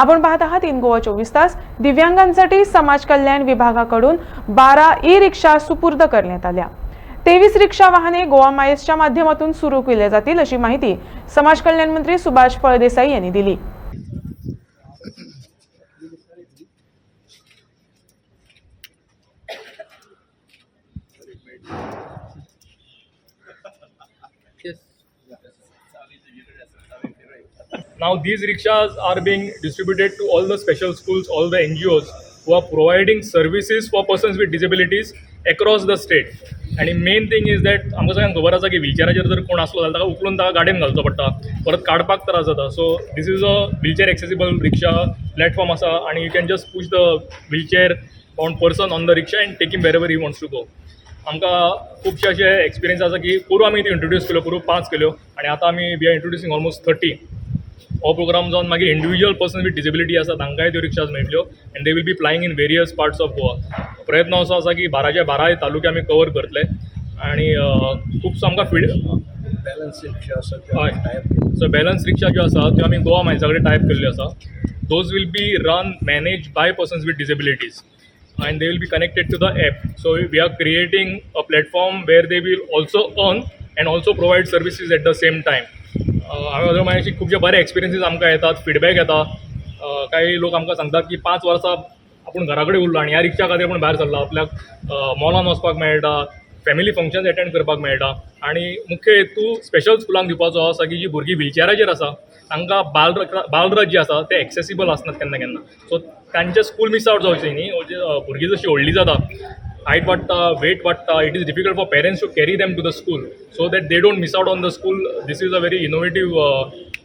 आपण पाहत आहात इन गोवा चोवीस तास. दिव्यांगांसाठी समाज कल्याण विभागाकडून बारा ई रिक्षा सुपूर्द करण्यात आल्या. तेवीस रिक्षा वाहने गोवा मायसच्या माध्यमातून सुरू केल्या जातील अशी माहिती समाज कल्याण मंत्री सुभाष फळदेसाई यांनी दिली. Now these rickshaws are being distributed to all the special schools, all the NGOs who are providing services for persons with disabilities across the state. आणि मेन थिंग इज दॅट आमकां सगळ्यांक खबर आसा की व्हिलचेराचेर जर कोण असलो जाल्यार ताका उखलून ताका गाडयेन घालचो पडटा परत काडपाक त्रास जाता so this is a wheelchair accessible rickshaw platform आसा आनी you can just push the wheelchair on person on the rickshaw and take him wherever he wants to go आमकां खुबशे अशे एक्सपिरियन्स आसा की पूर्व आमी ती इंट्रोड्यूस केल्यो पूर्व पांच केल्यो. आनी आतां आमी we are introducing almost thirty हो प्रोग्राम जावन मागीर इंडिविज्युअल पर्सन विथ डिसेबिलिटी आसा तांकांय त्यो रिक्षाज मेळटल्यो. And they will be flying in various parts of Goa. प्रयत्न असो आसा की बाराच्या बाराय तालुके आमी कवर करतले. आनी खुबसो आमकां फीड बॅलन्स रिक्षा आसा हय. सो बॅलन्स रिक्षा ज्यो आसा त्यो आमी गोवा मायन्सा कडेन टायप केल्ल्यो आसा. Those will be run manage by persons with disabilities and they will be connected to the app. So we are creating a platform where they will also earn and also provide services at the same time. हांवें माझ्याशी खुबशे बरे experiences आमकां येतात feedback येता काही लोक आमकां सांगतात की पांच वर्सां आपूण घरा कडेन उरलो आनी ह्या रिक्षा खातीर आपूण भायर सरला आपल्याक मॉलान वचपाक मेळटा फॅमिली फंक्शन्स एटेंड करपाक मेळटा. आनी मुख्य हेतू स्पेशल स्कुलांक दिवपाचो आसा की जीं भुरगीं व्हिलचॅराचेर आसा तांकां बाल बालरथ जे आसा ते एक्सेसिबल आसनात केन्ना केन्ना. सो तांचे स्कूल मिस आउट जावचें न्ही म्हणजे, भुरगीं जशीं व्हडलीं जाता हायट वाडटा वेट वाडटा it is difficult for parents to carry them to the school so that they don't miss out on the school this is a very innovative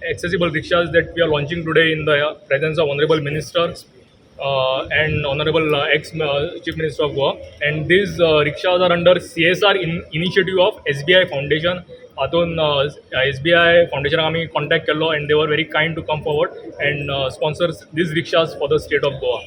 accessible rickshaws that we are launching today in the uh, presence of honorable minister and honorable uh, ex uh, chief minister of Goa. And these uh, rickshaws are under CSR in, initiative of SBI Foundation. हातून S B I फाउंडेशनाक आमी contact केल्लो and they were very kind to come forward and sponsors these rickshaws for the state of Goa